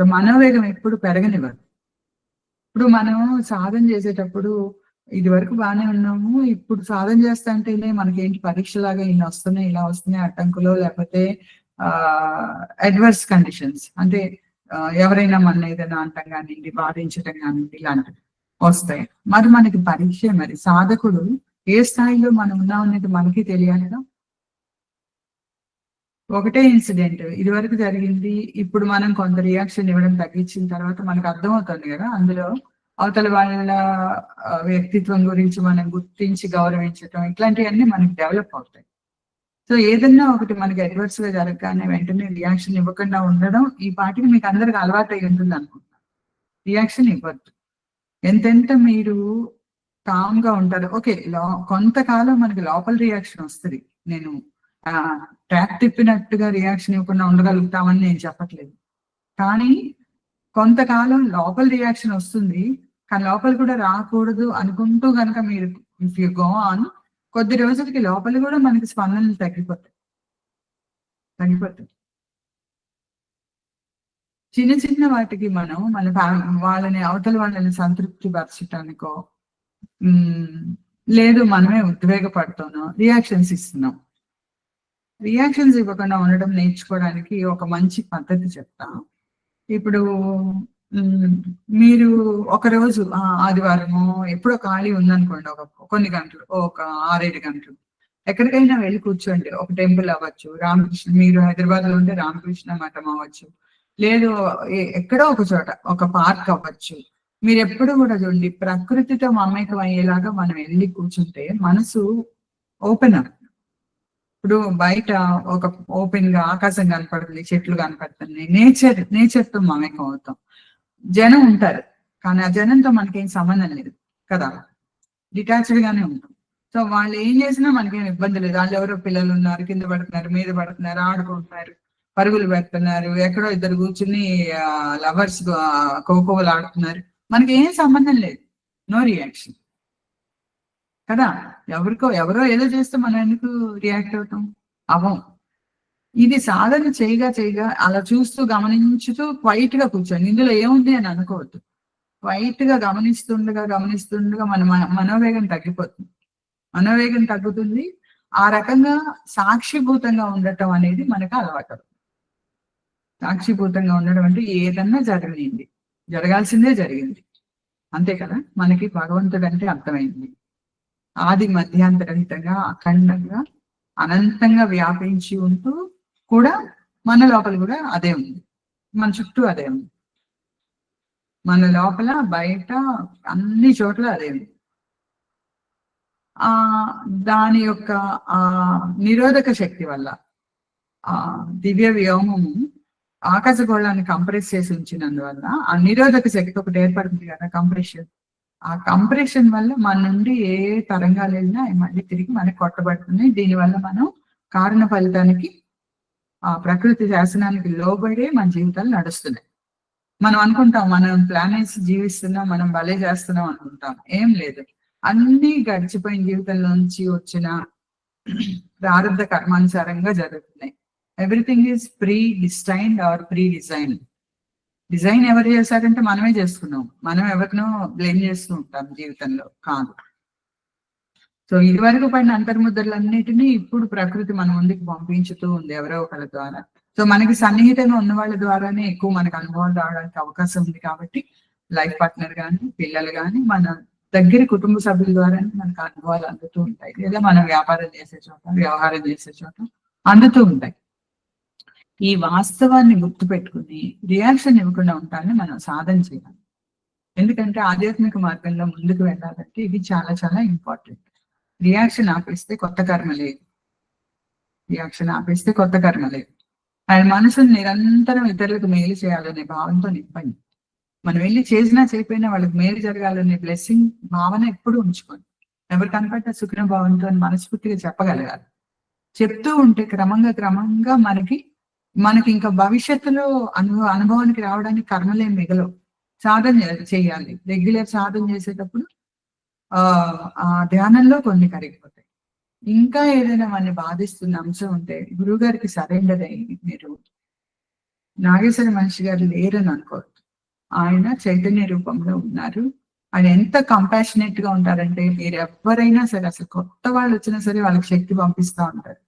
So మనోవేగం ఎప్పుడు పెరగనివ్వదు. ఇప్పుడు మనం సాధన చేసేటప్పుడు ఇది వరకు బాగానే ఉన్నాము ఇప్పుడు సాధన చేస్తా అంటేనే మనకేంటి పరీక్షలాగా ఇన్ని వస్తున్నాయి ఇలా వస్తున్నాయి అడ్డంకులు లేకపోతే ఆ అడ్వర్స్ కండిషన్స్ అంటే ఎవరైనా మన ఏదైనా అంటాం కానివ్వండి బాధించడం కానివ్వండి ఇలాంటివి వస్తాయి. మరి మనకి పరీక్ష మరి సాధకుడు ఏ స్థాయిలో మనం ఉన్నాం అనేది మనకి తెలియాలిగా ఒకటే ఇన్సిడెంట్. ఇది వరకు జరిగింది ఇప్పుడు మనం కొంత రియాక్షన్ ఇవ్వడం తగ్గించిన తర్వాత మనకు అర్థమవుతుంది కదా. అందులో అవతల వాళ్ళ వ్యక్తిత్వం గురించి మనం గుర్తించి గౌరవించటం ఇట్లాంటివన్నీ మనకి డెవలప్ అవుతాయి. సో ఏదన్నా ఒకటి మనకి అడ్వర్స్గా జరగగానే వెంటనే రియాక్షన్ ఇవ్వకుండా ఉండడం ఈ పాటికి మీకు అందరికి అలవాటు అయి ఉంటుంది అనుకుంటున్నాను రియాక్షన్ ఇవ్వద్దు. ఎంతెంత మీరు కామ్గా ఉంటారు ఓకే లో కొంతకాలం మనకి లోపల రియాక్షన్ వస్తుంది. నేను ట్రాక్ తిప్పినట్టుగా రియాక్షన్ ఇవ్వకుండా ఉండగలుగుతామని నేను చెప్పట్లేదు. కానీ కొంతకాలం లోపల రియాక్షన్ వస్తుంది. కానీ లోపల కూడా రాకూడదు అనుకుంటూ కనుక మీరు ఇఫ్ యు గో ఆన్ కొద్ది రోజులకి లోపల కూడా మనకి స్పందనలు తగ్గిపోతాయి. తగ్గిపోతాయి. చిన్న చిన్న వాటికి మనం మన వాళ్ళని అవతల వాళ్ళని సంతృప్తి పరచటానికో లేదు మనమే ఉద్వేగపడుతున్నాం రియాక్షన్స్ ఇస్తున్నాం. రియాక్షన్స్ ఇవ్వకుండా ఉండడం నేర్చుకోవడానికి ఒక మంచి పద్ధతి చెప్తా. ఇప్పుడు మీరు ఒక రోజు ఆదివారము ఎప్పుడో ఖాళీ ఉందనుకోండి ఒక కొన్ని గంటలు ఒక ఆరేడు గంటలు. ఎక్కడికైనా వెళ్ళి కూర్చోండి. ఒక టెంపుల్ అవ్వచ్చు రామకృష్ణ మీరు హైదరాబాద్లో ఉంటే రామకృష్ణ మఠం అవ్వచ్చు. లేదు ఎక్కడో ఒక చోట ఒక పార్క్ అవ్వచ్చు. మీరు ఎప్పుడు కూడా చూడండి ప్రకృతితో మమేకం అయ్యేలాగా మనం వెళ్ళి కూర్చుంటే మనసు ఓపెన్ అప్ ఇప్పుడు బయట ఒక ఓపెన్గా ఆకాశం కనపడుతుంది చెట్లు కనపడుతున్నాయి. నేచర్ నేచర్తో మమేకం అవుతాం జనం ఉంటారు. కానీ ఆ జనంతో మనకేం సంబంధం లేదు కదా. డిటాచ్డ్ గానే ఉంటాం. సో వాళ్ళు ఏం చేసినా మనకేం ఇబ్బంది లేదు. వాళ్ళు ఎవరో పిల్లలు ఉన్నారు కింద పడుతున్నారు మీద పడుతున్నారు ఆడుకుంటున్నారు పరుగులు పెడుతున్నారు ఎక్కడో ఇద్దరు కూర్చుని లవర్స్ కోకోలు ఆడుతున్నారు. మనకి ఏం సంబంధం లేదు. No reaction. కదా? ఎవరికో ఎవరో ఏదో చేస్తే మనం ఎందుకు రియాక్ట్ అవుతాం? అవం ఇది సాధన చేయగా చేయగా అలా చూస్తూ గమనించుతూ క్వైట్గా కూర్చోండి. ఇందులో ఏముంది అని అనుకోవద్దు. క్వైట్గా గమనిస్తుండగా గమనిస్తుండగా మన మన- మనోవేగం తగ్గిపోతుంది. మనోవేగం తగ్గుతుంది. ఆ రకంగా సాక్షిభూతంగా ఉండటం అనేది మనకు అలవాటు. సాక్షిభూతంగా ఉండడం అంటే ఏదన్నా జరగనింది జరగాల్సిందే జరిగింది. అంతే కదా? మనకి భగవంతుడు అంటే అర్థమైంది. ఆది మధ్యాంతరహితంగా అఖండంగా అనంతంగా వ్యాపించి ఉంటూ కూడా మన లోపల కూడా అదే ఉంది. మన చుట్టూ అదే ఉంది. మన లోపల బయట అన్ని చోట్ల అదే ఉంది. ఆ దాని యొక్క ఆ నిరోధక శక్తి వల్ల ఆ దివ్య వ్యోమము ఆకాశగోళాన్ని కంప్రెస్ చేసి ఉంచినందువల్ల ఆ నిరోధక శక్తి ఒకటి ఏర్పడుతుంది కదా కంప్రెషన్ ఆ కంప్రెషన్ వల్ల మన నుండి ఏ తరంగాలు వెళ్ళినా అవి మళ్ళీ తిరిగి మనకి కొట్టబడుతున్నాయి. దీనివల్ల మనం కారణ ఫలితానికి ఆ ప్రకృతి శాసనానికి లోబడే మన జీవితాలు నడుస్తున్నాయి. మనం అనుకుంటాం మనం ప్లాన్ వేసి జీవిస్తున్నాం మనం భలే చేస్తున్నాం అనుకుంటాం. ఏం లేదు. అన్ని గడిచిపోయిన జీవితంలోంచి వచ్చిన ప్రారంభ కర్మానుసారంగా జరుగుతున్నాయి. Everything is predestined or pre design design ఎవరు చేశారంటే మనమే చేసుకున్నాం. మనం ఎవరినో బ్లేమ్ చేస్తూ ఉంటాం జీవితంలో కాదు. సో ఇదివరకు పడిన అంతర్ముద్రలన్నిటినీ ఇప్పుడు ప్రకృతి మన ముందుకు పంపించుతూ ఉంది ఎవరో ఒకరి ద్వారా. సో మనకి సన్నిహితంగా ఉన్న వాళ్ళ ద్వారానే ఎక్కువ మనకు అనుభవాలు రావడానికి అవకాశం ఉంది కాబట్టి లైఫ్ పార్ట్నర్ కానీ పిల్లలు కానీ మన దగ్గర కుటుంబ సభ్యుల ద్వారానే మనకు అనుభవాలు అందుతూ ఉంటాయి. లేదా మనం వ్యాపారం చేసే చోట వ్యవహారం చేసే చోట అందుతూ ఉంటాయి. ఈ వాస్తవాన్ని గుర్తు పెట్టుకుని రియాక్షన్ ఇవ్వకుండా ఉంటానని మనం సాధన చేయాలి. ఎందుకంటే ఆధ్యాత్మిక మార్గంలో ముందుకు వెళ్ళాలంటే ఇది చాలా చాలా ఇంపార్టెంట్. రియాక్షన్ ఆపేస్తే కొత్త కర్మ లేదు. రియాక్షన్ ఆపేస్తే కొత్త కర్మ లేదు. ఆయన మనసుని నిరంతరం ఇతరులకు మేలు చేయాలనే భావంతో నింపండి. మనం వెళ్ళి చేసినా చేయకపోయినా వాళ్ళకి మేలు జరగాలనే బ్లెస్సింగ్ భావన ఎప్పుడు ఉంచుకోండి. ఎవరు కనపడ్డ సుఖన భావంతో అని మనస్ఫూర్తిగా చెప్పగలగాలి. చెప్తూ ఉంటే క్రమంగా క్రమంగా మనకి మనకి ఇంకా భవిష్యత్తులో అనుభవ అనుభవానికి రావడానికి కర్మలే మిగలవు. సాధన చేయాలి. రెగ్యులర్ సాధన చేసేటప్పుడు ఆ ఆ ధ్యానంలో కొన్ని కరిగిపోతాయి. ఇంకా ఏదైనా మనని బాధిస్తున్న అంశం ఉంటే గురువు గారికి సరెండర్ అయ్యి మీరు. నాగేశ్వర మనిషి గారు లేరని అనుకోవద్దు. ఆయన చైతన్య రూపంలో ఉన్నారు. ఆయన ఎంత కంపాషనేట్గా ఉంటారంటే మీరు ఎవరైనా సరే అసలు కొత్త వాళ్ళు వచ్చినా సరే వాళ్ళకి శక్తి పంపిస్తా ఉంటారు.